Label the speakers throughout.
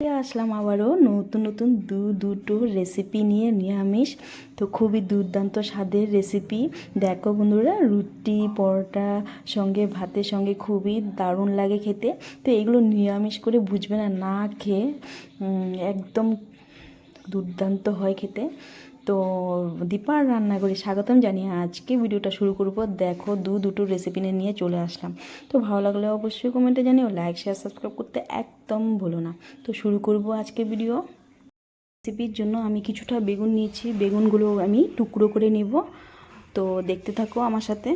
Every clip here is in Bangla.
Speaker 1: আসলাম আবারও নতুন নতুন দু, দুটো রেসিপি নিয়ে নিরামিষ। তো খুবই দুর্দান্ত স্বাদের রেসিপি দেখো বন্ধুরা, রুটি, পরোটা সঙ্গে, ভাতের সঙ্গে খুবই দারুণ লাগে খেতে। তো এগুলো নিরামিষ করে বুঝবে না না খেয়ে একদম দুর্দান্ত হয় খেতে। তো দীপার রান্না রান্নাঘরে স্বাগতম জানিয়ে আজকে ভিডিওটা শুরু করব। দেখো, দু দুটো রেসিপি নিয়ে চলে আসলাম। তো ভালো লাগলে অবশ্যই কমেন্টে জানিও লাইক শেয়ার সাবস্ক্রাইব করতে একদম ভুলো না। তো শুরু করব আজকে ভিডিও রেসিপির জন্য আমি কিছুটা বেগুন নিয়েছি। বেগুনগুলো আমি টুকরো করে নেব। তো দেখতে থাকো আমার সাথে।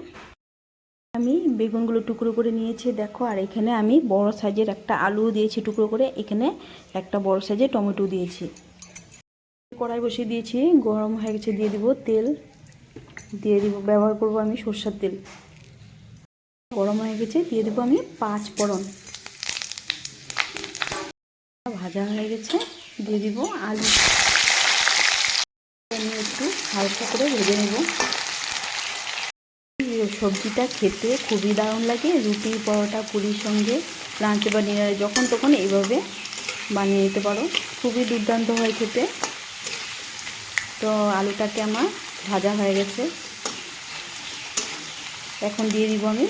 Speaker 1: আমি বেগুনগুলো টুকরো করে নিয়েছি। দেখো, আর এখানে আমি বড় সাইজের একটা আলু দিয়েছি টুকরো করে। এখানে একটা বড় সাইজের টমেটো দিয়েছি। কড়াই বসিয়ে দিয়েছি, গরম হয়ে গেছে, দিয়ে দিব তেল। দিয়ে দিব, ব্যবহার করব আমি সর্ষের তেল। গরম হয়ে গেছে, দিয়ে দেবো আমি পাঁচ ফোড়ন। ভাজা হয়ে গেছে, দিয়ে দিব আলু। আমি একটু হালকা করে ভেজে নেব। সবজিটা খেতে খুবই দারুণ লাগে, রুটি, পরোটা, পুরীর সঙ্গে, লাঞ্চ বা ডিনারে যখন তখন এইভাবে বানিয়ে নিতে পারো। খুবই দুর্দান্ত হয় খেতে। তো আলুটাকে আমার ভাজা হয়ে গেছে। এখন দিয়ে দিব আমি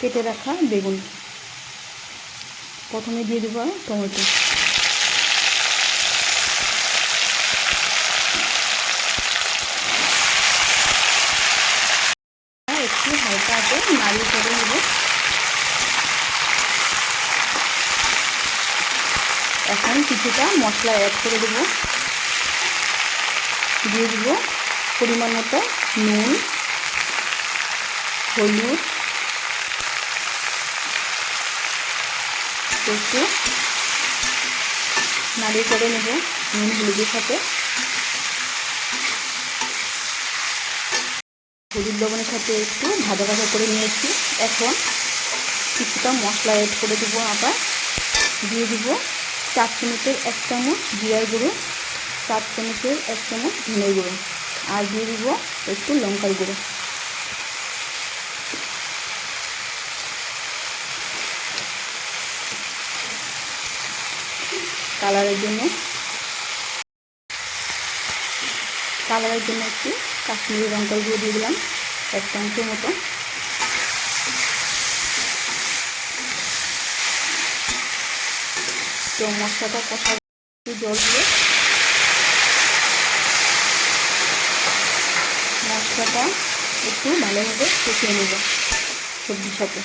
Speaker 1: কেটে রাখা বেগুন। প্রথমে দিয়ে দিব টমেটো। একটু হালকা হাতে নাড়িয়ে করে নেব। এখন কিছুটা মশলা অ্যাড করে দেবো। দিয়ে দিব পরিমাণ মতো নুন, হলুদ, একটু নাড়িয়ে করে নেব নুন, হলুদের সাথে। হলুদ লবণের সাথে একটু ভাজা ভাজা করে নিয়েছি। এখন কিছুটা মশলা অ্যাড করে দেবো আবার। দিয়ে দিব চার চামচের এক চামচ জিরার গুঁড়ো। চার চামচের এক চামচ ধনের গুঁড়ো আর দিয়ে দিব একটু লঙ্কার গুঁড়ো। কালারের জন্য কালারের জন্য একটু কাশ্মীরি লঙ্কার গুঁড়ো দিয়ে দিলাম এক চামচের মতো। তো মশলাটা কষা জল দিয়ে মশলাটা একটু ভালোভাবে কষিয়ে নেব সবজির সাথে।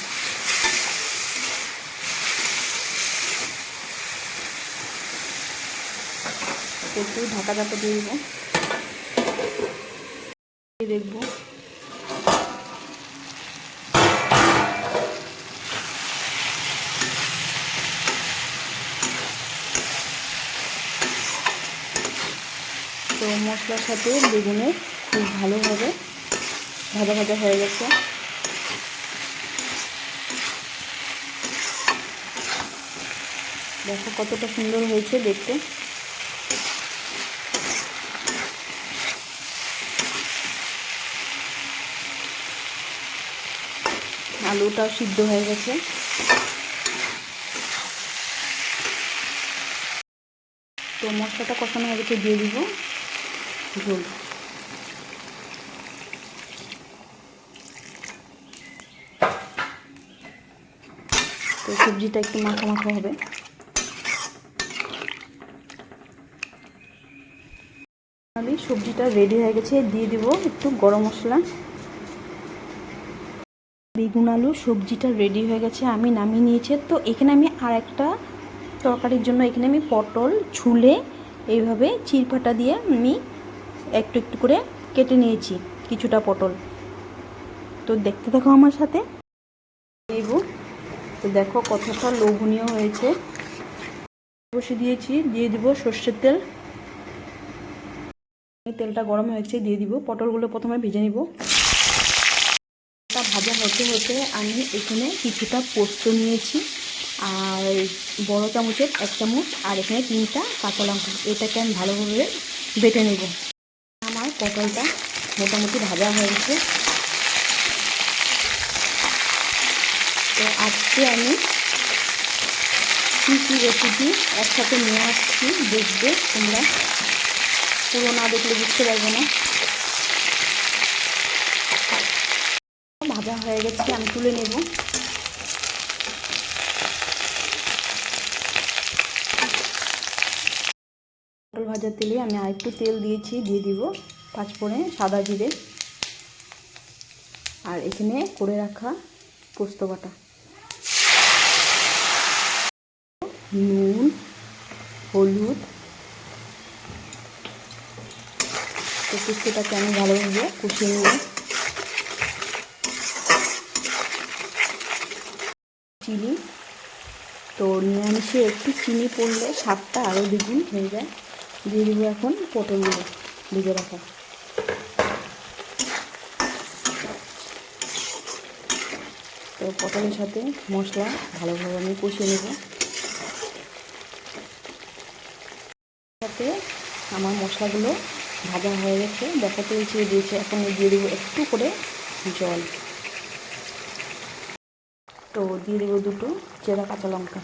Speaker 1: একটু ঢাকা ঢাকা দিয়ে দেবো। দেখব। তো মশলার সাথে বেগুনের খুব ভালোভাবে ভাজা ভাজা হয়ে গেছে। দেখো কতটা সুন্দর হয়েছে দেখতে। আলুটাও সিদ্ধ হয়ে গেছে। তো মশলাটা কষানো হয়ে গেছে, দিয়ে দিব ঝোল। তো সবজিটা একটু মাখা মাখা হবে। আমি সবজিটা রেডি হয়ে গেছে, দিয়ে দিব একটু গরম মশলা। বেগুন আলু সবজিটা রেডি হয়ে গেছে, আমি নামিয়ে নিয়েছি। তো এখানে আমি আর একটা তরকারির জন্য এখানে আমি পটল, ছুলে এইভাবে চিরফাটা দিয়ে আমি একটু একটু করে কেটে নিয়েছি, কিছুটা পটল। তো দেখতে থাকো আমার সাথে। তো দেখো কতটা লোভনীয় হয়েছে। বসে দিয়েছি, দিয়ে দিব সর্ষের তেল। তেলটা গরম হয়েছে, দিয়ে দিব। পটলগুলো প্রথমে ভেজে নিব। ভাজা হতে হতে আমি এখানে কিছুটা পোস্ত নিয়েছি আর বড় চামচের এক চামচ আর এখানে তিনটা কাঁচা লঙ্কা। এটাকে আমি ভালোভাবে বেটে নেব। আমার পটলটা মোটামুটি ভাজা হয়ে তো আজকে আমি কী কী রেসিপি একসাথে নিয়ে আসছি দেখবে তোমরা। পুরো না দেখলে বুঝতে পারবে না। ভাজা হয়ে গেছে, আমি তুলে নেব। পটল ভাজার তেলে আমি আরেকটু তেল দিয়েছি, দিয়ে দিব পাঁচফোড়ে সাদা জিরে। আর এখানে করে রাখা পোস্ত বাটা। নুন, হলুদ। তো পোস্তটাকে আমি ভালোভাবে কষিয়ে নেব। চিনি। তো নিরামিষে একটু চিনি পড়লে স্বাদটা আরও দ্বিগুণ হয়ে যায়। দিয়ে দেবো এখন পটলগুলো ভিজে রাখা। তো পটলের সাথে মশলা ভালোভাবে আমি কষিয়ে নেব সাথে আমার মশলাগুলো ভাজা হয়ে গেছে। দেখা পেয়েছি দিয়েছে, এখন দিয়ে দেবো একটু করে জল। তো দিয়ে দেবো দুটো চেরা কাঁচা লঙ্কা।